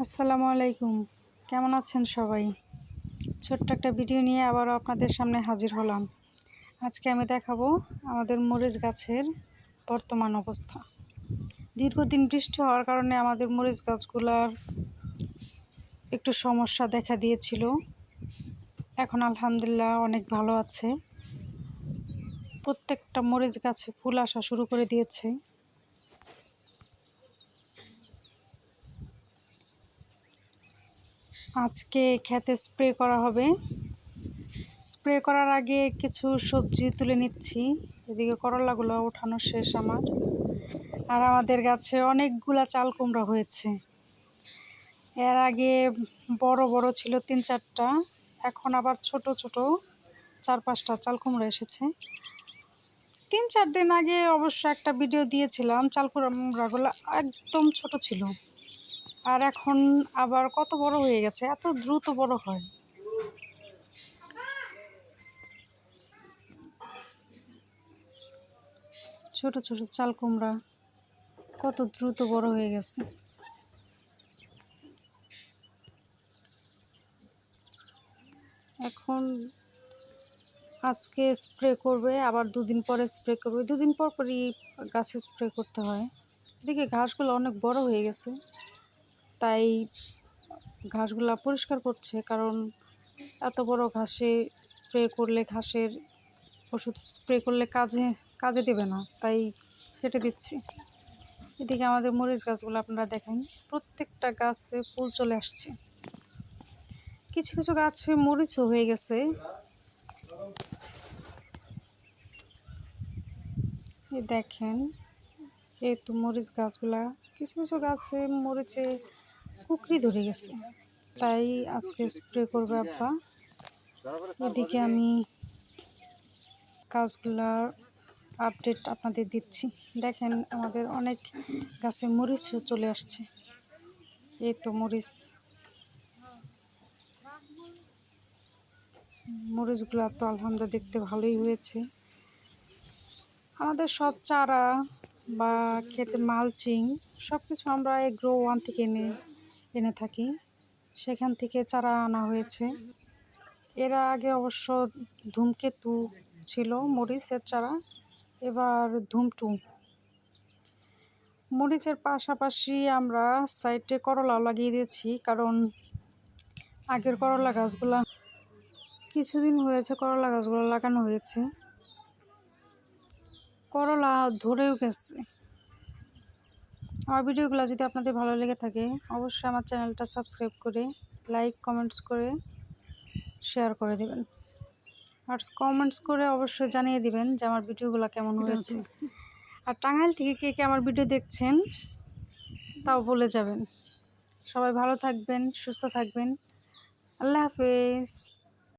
আসসালামু আলাইকুম। কেমন আছেন সবাই? ছোট্ট একটা ভিডিও নিয়ে আবারও আপনাদের সামনে হাজির হলাম। আজকে আমি দেখাবো আমাদের মরিচ গাছের বর্তমান অবস্থা। দীর্ঘদিন বৃষ্টি হওয়ার কারণে আমাদের মরিচ গাছগুলার একটু সমস্যা দেখা দিয়েছিল। এখন আলহামদুলিল্লাহ অনেক ভালো আছে। প্রত্যেকটা মরিচ গাছে ফুল আসা শুরু করে দিয়েছে। আজকে খেতে স্প্রে করা হবে। স্প্রে করার আগে কিছু সবজি তুলে নিচ্ছি। এদিকে করলাগুলো ওঠানো শেষ আমার। আর আমাদের গাছে অনেকগুলা চাল কুমড়া হয়েছে। এর আগে বড় বড় ছিল তিন চারটা। এখন আবার ছোট ছোট চার পাঁচটা চাল কুমড়া এসেছে। তিন চার দিন আগে অবশ্য একটা ভিডিও দিয়েছিলাম, চাল কুমড়াগুলো একদম ছোট ছিল। আর এখন আবার কত বড় হয়ে গেছে? এত দ্রুত বড় হয়। ছোট ছোট চাল কুমড়া কত দ্রুত বড় হয়ে গেছে। এখন আজকে স্প্রে করবে, আবার দুদিন পরে স্প্রে করবে। দুদিন পর পরই গাছে স্প্রে করতে হয়। এদিকে ঘাসগুলো অনেক বড় হয়ে গেছে। তাই ঘাসগুলা পরিষ্কার করছে, কারণ এত বড় ঘাসে স্প্রে করলে ঘাসের ওষুধ স্প্রে করলে কাজে কাজে দেবে না, তাই কেটে দিচ্ছি। এদিকে আমাদের মরিচ গাছগুলো আপনারা দেখেন, প্রত্যেকটা গাছে ফুল চলে আসছে। কিছু কিছু গাছে মরিচও হয়ে গেছে। দেখেন, এই তো মরিচ গাছগুলা, কিছু কিছু গাছে মরিচে কুকরি ধরে গেছে। তাই আজকে স্প্রে করবে আব্বা। এদিকে আমি গাছগুলার আপডেট আপনাদের দিচ্ছি। দেখেন আমাদের অনেক গাছে মরিচও চলে আসছে। এই তো মরিচ। মরিচগুলো তো আলহামদুলিল্লাহ দেখতে ভালোই হয়েছে। আমাদের সব চারা বা খেতে মালচিং সব কিছু আমরা এই গ্রো ওয়ান থেকে এনে এনে থাকি। সেখান থেকে চারা আনা হয়েছে। এর আগে অবশ্য ধূমকেতু ছিল, মরিচের চারা, এবার ধুমটু। মরিচের পাশাপাশি আমরা সাইডে করলাও লাগিয়ে দিয়েছি, কারণ আগের করলা গাছগুলা, কিছুদিন হয়েছে করলা গাছগুলো লাগানো হয়েছে। করলা ধরেও গেছে। আমার ভিডিওগুলো যদি আপনাদের ভালো লেগে থাকে অবশ্যই আমার চ্যানেলটা সাবস্ক্রাইব করে লাইক কমেন্টস করে শেয়ার করে দেবেন। আর কমেন্টস করে অবশ্যই জানিয়ে দিবেন যে আমার ভিডিওগুলো কেমন হয়েছে। আর টাঙ্গাইল থেকে কে কে আমার ভিডিও দেখছেন তাও বলে যাবেন। সবাই ভালো থাকবেন সুস্থ থাকবেন। আল্লাহ হাফেজ।